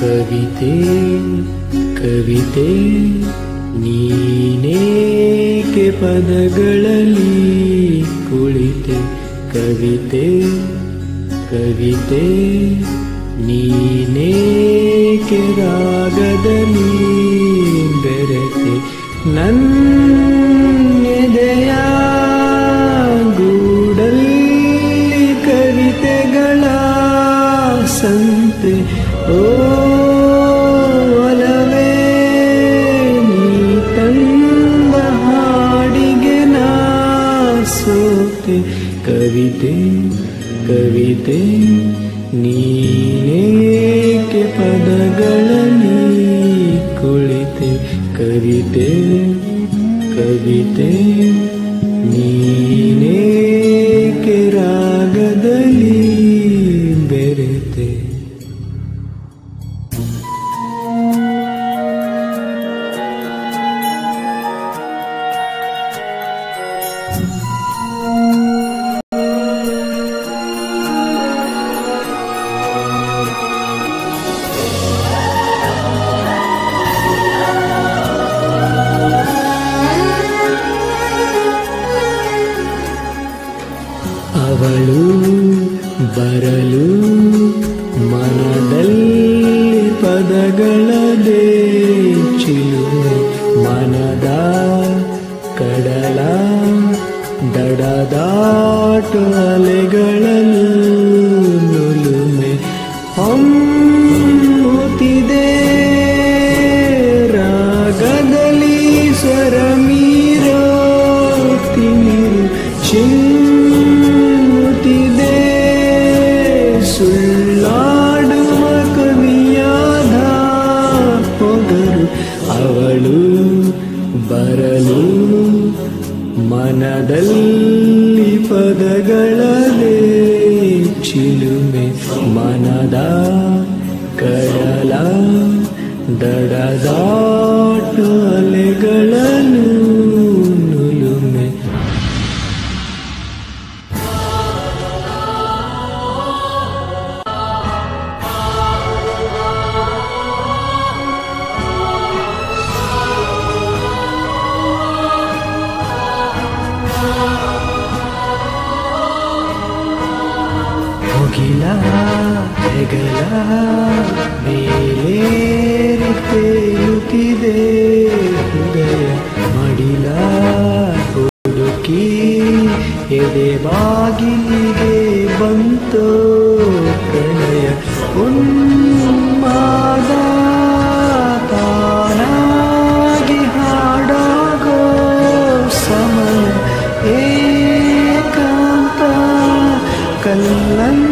ಕವಿತೆ ಕವಿತೆ ನೀನೇಕೆ ಪದಗಳಲ್ಲಿ ಕುಳಿತೆ. ಕವಿತೆ ಕವಿತೆ ನೀನೇಕೆ ರಾಗದಲ್ಲಿ ಬೆರೆತೆ. ನನ್ನೆದೆಯ ಗೂಡಲ್ಲಿ ಕವಿತೆಗಳ ಸಂತೆ. ಓ सोते कविते कविते कव कवी पदगते कविते कविते। ಅವಳು ಬರಲು ಮನದಲ್ಲಿ ಪದಗಳದೇ ಚಿಲು ಮನದ ಕಡಲ ದಡದಾಟು ಅಲೆಗಳಲ್ಲೂ ಬರಲು ಮನದಲ್ಲಿ ಪದಗಳದೇ ಚಿಲುಮೆ ಮನದ ಕಡಲ ದಡದಾಟು ಮುಗಿಲ ಹೆಗಲ ಮೇಲೇರಿ ತೇಲುತ್ತಿದೆ ಹೃದಯ ಮಡಿಲ ಹುಡುಕಿ, ಎದೆ ಬಾಗಿಲಿಗೆ ಬಂತು ಪ್ರಣಯ. ಉನ್ಮಾದ ತಾನಾಗಿ ಹಾಡಾಗೋ ಸಮಯ ಏಕಾಂತ ಕಲ್ಲನ್ನು